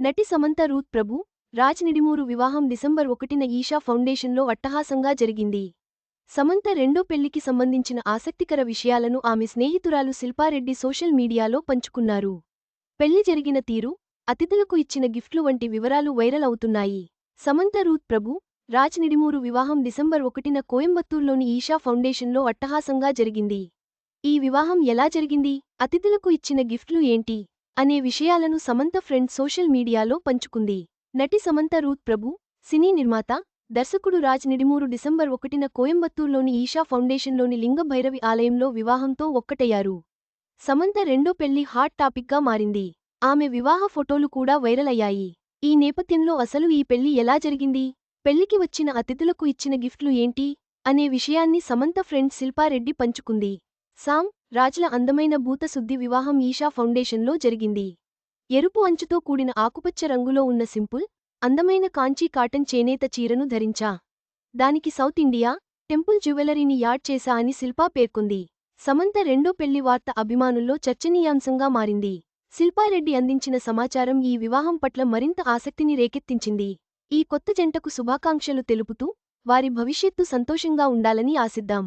నటి సమంత రూత్ ప్రభు రాజ్ నిడిమూరు వివాహం డిసెంబర్ ఒకటిన ఈషా ఫౌండేషన్లో అట్టహాసంగా జరిగింది. సమంత రెండో పెళ్ళికి సంబంధించిన ఆసక్తికర విషయాలను ఆమె స్నేహితురాలు శిల్పారెడ్డి సోషల్ మీడియాలో పంచుకున్నారు. పెళ్ళి జరిగిన తీరు అతిథులకు ఇచ్చిన గిఫ్ట్లు వంటి వివరాలు వైరల్ అవుతున్నాయి. సమంత రూత్ ప్రభు రాజ్ నిడిమూరు వివాహం డిసెంబర్ ఒకటిన కోయంబత్తూర్లోని ఈషా ఫౌండేషన్లో అట్టహాసంగా జరిగింది. ఈ వివాహం ఎలా జరిగింది? అతిథులకు ఇచ్చిన గిఫ్ట్లు ఏంటి? అనే విషయాలను సమంత ఫ్రెండ్ సోషల్ మీడియాలో పంచుకుంది. నటి సమంత రూత్ ప్రభు సినీ నిర్మాత దర్శకుడు రాజ్ నిడిమూరు డిసెంబర్ ఒకటిన కోయంబత్తూర్లోని ఈషా ఫౌండేషన్లోని లింగభైరవి ఆలయంలో వివాహంతో ఒక్కటయ్యారు. సమంత రెండో పెళ్ళి హాట్ టాపిక్గా మారింది. ఆమె వివాహ ఫోటోలు కూడా వైరల్ అయ్యాయి ఈ నేపథ్యంలో అసలు ఈ పెళ్ళి ఎలా జరిగింది? పెళ్ళికి వచ్చిన అతిథులకు ఇచ్చిన గిఫ్ట్లు ఏంటి? అనే విషయాన్ని సమంత ఫ్రెండ్ శిల్పారెడ్డి పంచుకుంది. సామ్ రాజ్ల అందమైన భూతశుద్ధి వివాహం ఈషా ఫౌండేషన్లో జరిగింది. ఎరుపు అంచుతో కూడిన ఆకుపచ్చ రంగులో ఉన్న సింపుల్ అందమైన కాంచీ కాటన్ చేనేత చీరను ధరించా. దానికి సౌత్ ఇండియా టెంపుల్ జ్యువెలరీని యాడ్ చేశా అని శిల్పా పేర్కొంది. సమంత రెండో పెళ్ళి వార్త అభిమానుల్లో చర్చనీయాంశంగా మారింది. శిల్పారెడ్డి అందించిన సమాచారం ఈ వివాహం పట్ల మరింత ఆసక్తిని రేకెత్తించింది. ఈ కొత్త జంటకు శుభాకాంక్షలు తెలుపుతూ వారి భవిష్యత్తు సంతోషంగా ఉండాలని ఆశిద్దాం.